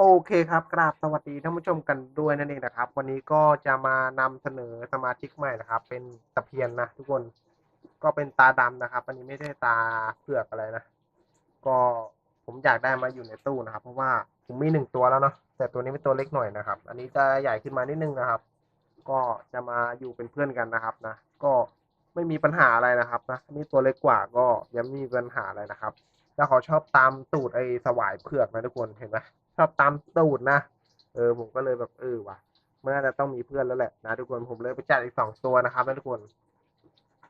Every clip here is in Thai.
โอเคครับ กราบสวัสดีท่านผู้ชมกันด้วยนั่นเองนะครับ วันนี้ก็จะมานำเสนอสมาชิกใหม่นะครับ เป็นตะเพียนนะทุกคนก็เป็นตาดำนะครับ อันนี้ไม่ใช่ตาเผือกอะไรนะ ก็ผมอยากได้มาอยู่ในตู้นะครับ เพราะว่าผมมีหนึ่งตัวแล้วเนาะแต่ตัวนี้เป็นตัวเล็กหน่อยนะครับ อันนี้จะใหญ่ขึ้นมานิดนึงนะครับ ก็จะมาอยู่เป็นเพื่อนกันนะครับนะ ก็ไม่มีปัญหาอะไรนะครับนะอันนี้ตัวเล็กกว่าก็ยังไม่มีปัญหาอะไรนะครับ แล้วเขาชอบตามตูดไอ้สวายเผือกนะทุกคนเห็นไหมชอบตามตูดนะเออผมก็เลยแบบเออว่ะมันน่าจะต้องมีเพื่อนแล้วแหละนะทุกคนผมเลยไปจัดอีกสองตัวนะครับนะทุกคน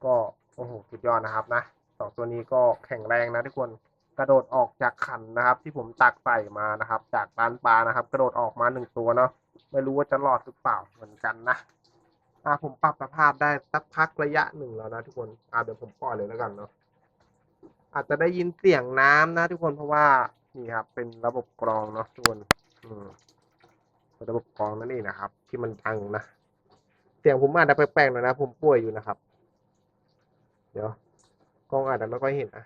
ก็โอ้โหสุดยอดนะครับนะสองตัวนี้ก็แข็งแรงนะทุกคนกระโดดออกจากขันนะครับ ที่ผมตักใส่มานะครับ จากร้านปลานะครับ กระโดดออกมาหนึ่งตัวเนาะไม่รู้ว่าจะรอดหรือเปล่าเหมือนกันนะอ่าผมปรับสภาพได้สักพักระยะหนึ่งแล้วนะทุกคนอ่าเดี๋ยวผมปล่อยเลยแล้วกันเนาะ อาจจะได้ยินเสียงน้ำนะทุกคนเพราะว่านี่ครับ เป็นระบบกรองเนาะทุกคนอืมระบบกรองนั่นเองนะครับ ที่มันดังนะเสียงผมอาจจะแปลกๆหน่อยนะ ผมป่วยอยู่นะครับ เดี๋ยวกล้องอาจจะไม่ค่อยเห็นอะ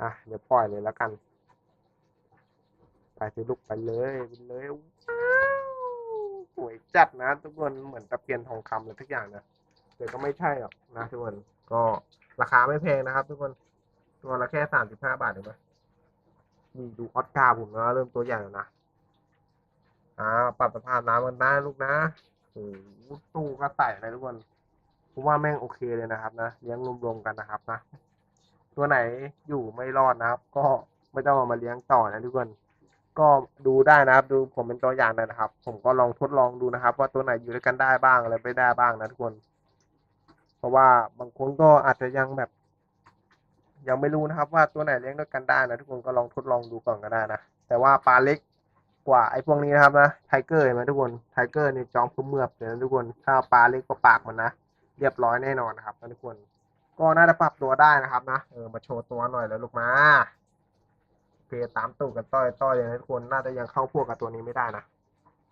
อะเดี๋ยวปล่อยเลยแล้วกันไปสิลูกไปเลยไปเลยว้าวสวยจัดนะทุกคนเหมือนตะเพียนทองคำเลยทุกอย่างนะแต่ก็ไม่ใช่หรอกนะทุกคนก็ราคาไม่แพงนะครับ ทุกคน ตัวละแค่สามสิบห้าบาทเองไหมนี่ดูออสการ์ผมนะเริ่มตัวใหญ่แล้วนะอ่าปรับสภาพน้ำมันได้ลูกนะโอ้โหตู้ก็ใส่นะทุกคนผมว่าแม่งโอเคเลยนะครับนะเลี้ยงรวมๆกันนะครับนะ ตัวไหนอยู่ไม่รอดนะครับ ก็ไม่ต้องเอามาเลี้ยงต่อนะทุกคนก็ดูได้นะครับ ดูผมเป็นตัวอย่างนะครับ ผมก็ลองทดลองดูนะครับ ว่าตัวไหนอยู่ด้วยกันได้บ้างอะไรไม่ได้บ้างนะทุกคน เพราะว่าบางคนก็อาจจะยังแบบ ยังไม่รู้นะครับว่าตัวไหนเลี้ยงด้วยกันได้นะทุกคนก็ลองทดลองดูก่อนก็ได้นะแต่ว่าปลาเล็กกว่าไอ้พวกนี้นะครับนะไทเกอร์เห็นไหมทุกคนไทเกอร์เนี่ยจอมเมือบเลยนะทุกคนถ้าปลาเล็กกว่าปากมันนะเรียบร้อยแน่นอนนะครับทุกคน ก็น่าจะปรับตัวได้นะครับนะเออมาโชว์ตัวหน่อยแล้วลูกมาเพตามตูดกันต้อยต้อยเลยนะทุกคนน่าจะยังเข้าพวกกับตัวนี้ไม่ได้นะ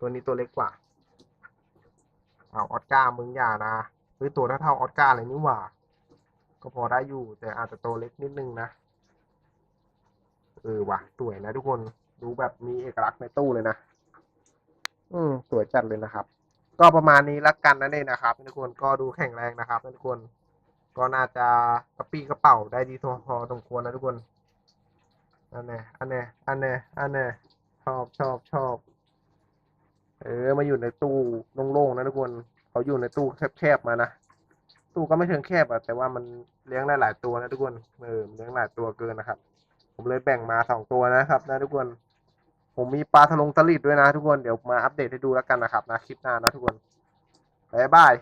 ตัวนี้ตัวเล็กกว่าเอาออสการ์มึงอย่านะหรือตัวเท่าเท่าออสการ์เลยนี่หว่า ก็พอได้อยู่ แต่อาจจะโตเล็กนิดนึงนะ เออว่ะสวยนะทุกคนดูแบบมีเอกลักษณ์ในตู้เลยนะ อืมสวยจัดเลยนะครับ ก็ประมาณนี้ละกันนั่นเองนะครับทุกคนก็ดูแข็งแรงนะครับทุกคน ก็น่าจะกระปี้กระเป๋าได้ดีพอพอสมควรนะทุกคนอันเนี้ยอันเนี้ยอันเนี้ยอันเนี้ยชอบชอบชอบเออมาอยู่ในตู้โล่งๆนะทุกคน เขาอยู่ในตู้แคบๆมานะ ตู้ก็ไม่เชิงแคบอะแต่ว่ามันเลี้ยงได้หลายตัวนะทุกคนเออเลี้ยงหลายตัวเกินนะครับ ผมเลยแบ่งมาสองตัวนะครับ นะทุกคน ผมมีปลาทะลงตลิดด้วยนะทุกคนเดี๋ยวมาอัปเดตให้ดูแล้วกันนะครับนะคลิปหน้านะทุกคนบ๊ายบาย